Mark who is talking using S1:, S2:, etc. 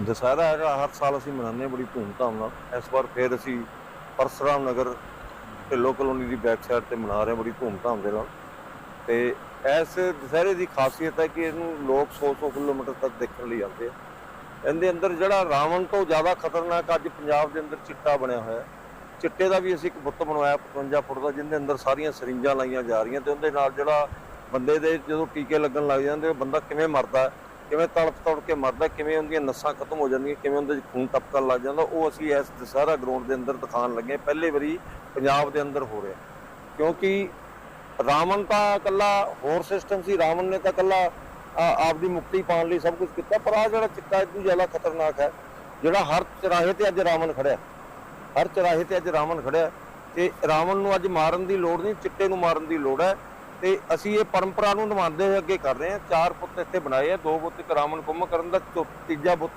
S1: ਦੁਸਹਿਰਾ ਹੈਗਾ, ਹਰ ਸਾਲ ਅਸੀਂ ਮਨਾਉਂਦੇ ਹਾਂ ਬੜੀ ਧੂਮਧਾਮ ਨਾਲ। ਇਸ ਵਾਰ ਫਿਰ ਅਸੀਂ ਪਰਸਰਾਮ ਨਗਰ ਢਿੱਲੋਂ ਕਲੋਨੀ ਦੀ ਬੈਕ ਸਾਈਡ ਤੇ ਮਨਾ ਰਹੇ ਹਾਂ ਬੜੀ ਧੂਮਧਾਮ ਦੇ ਨਾਲ। ਤੇ ਇਸ ਦੁਸਹਿਰੇ ਦੀ ਖਾਸੀਅਤ ਹੈ ਕਿ ਇਹਨੂੰ ਲੋਕ 100-100 ਕਿਲੋਮੀਟਰ ਤੱਕ ਦੇਖਣ ਲਈ ਆਉਂਦੇ ਆ। ਇਹਦੇ ਅੰਦਰ ਜਿਹੜਾ ਰਾਵਣ ਤੋਂ ਜ਼ਿਆਦਾ ਖਤਰਨਾਕ ਅੱਜ ਪੰਜਾਬ ਦੇ ਅੰਦਰ ਚਿੱਟਾ ਬਣਿਆ ਹੋਇਆ ਚਿੱਟੇ ਦਾ ਵੀ ਅਸੀਂ ਇੱਕ ਬੁੱਤ ਬਣਵਾਇਆ 55 ਫੁੱਟ ਦਾ, ਜਿਹਦੇ ਅੰਦਰ ਸਾਰੀਆਂ ਸਰਿੰਜਾਂ ਲਾਈਆਂ ਜਾ ਰਹੀਆਂ ਤੇ ਉਹਦੇ ਨਾਲ ਜਿਹੜਾ ਬੰਦੇ ਦੇ ਜਦੋਂ ਟੀਕੇ ਲੱਗਣ ਲੱਗ ਜਾਂਦੇ ਬੰਦਾ ਕਿਵੇਂ ਮਰਦਾ ਕਿਵੇਂ ਤੜਪ ਤੜ ਕੇ ਮਰਦਾ, ਕਿਵੇਂ ਉਹਦੀਆਂ ਨਸਾਂ ਖਤਮ ਹੋ ਜਾਂਦੀਆਂ, ਕਿਵੇਂ ਉਹਦੇ ਖੂਨ ਟਪਕਣ ਲੱਗ ਜਾਂਦਾ, ਉਹ ਅਸੀਂ ਇਸ ਦੁਸਹਿਰਾ ਗਰਾਊਂਡ ਦੇ ਅੰਦਰ ਦਿਖਾਉਣ ਲੱਗੇ ਪਹਿਲੇ ਵਾਰੀ ਪੰਜਾਬ ਦੇ ਅੰਦਰ ਹੋ ਰਿਹਾ। ਕਿਉਂਕਿ ਰਾਵਣ ਤਾਂ ਇਕੱਲਾ ਹੋਰ ਸਿਸਟਮ ਸੀ, ਰਾਵਣ ਨੇ ਤਾਂ ਇਕੱਲਾ ਆ- ਆਪਦੀ ਮੁਕਤੀ ਪਾਉਣ ਲਈ ਸਭ ਕੁਝ ਕੀਤਾ, ਪਰ ਆ ਜਿਹੜਾ ਚਿੱਟਾ ਇਦੋਂ ਜ਼ਿਆਦਾ ਖਤਰਨਾਕ ਹੈ, ਜਿਹੜਾ ਹਰ ਚਰਾਹੇ ਤੇ ਅੱਜ ਰਾਵਣ ਖੜਿਆ। ਹਰ ਚਰਾਹੇ ਤੇ ਅੱਜ ਰਾਵਣ ਖੜਿਆ। ਤੇ ਰਾਵਣ ਨੂੰ ਅੱਜ ਮਾਰਨ ਦੀ ਲੋੜ ਨਹੀਂ, ਚਿੱਟੇ ਨੂੰ ਮਾਰਨ ਦੀ ਲੋੜ ਹੈ। ਤੇ ਅਸੀਂ ਇਹ ਪਰੰਪਰਾ ਨੂੰ ਨਿਭਾਉਂਦੇ ਹੋਏ ਅੱਗੇ ਕਰ ਰਹੇ ਹਾਂ। ਚਾਰ ਪੁੱਤ ਇੱਥੇ ਬਣਾਏ ਆ, ਦੋ ਪੁੱਤ ਇੱਕ ਰਾਵਣ ਕੁੰਭਕਰਨ ਦਾ ਤੀਜਾ ਪੁੱਤ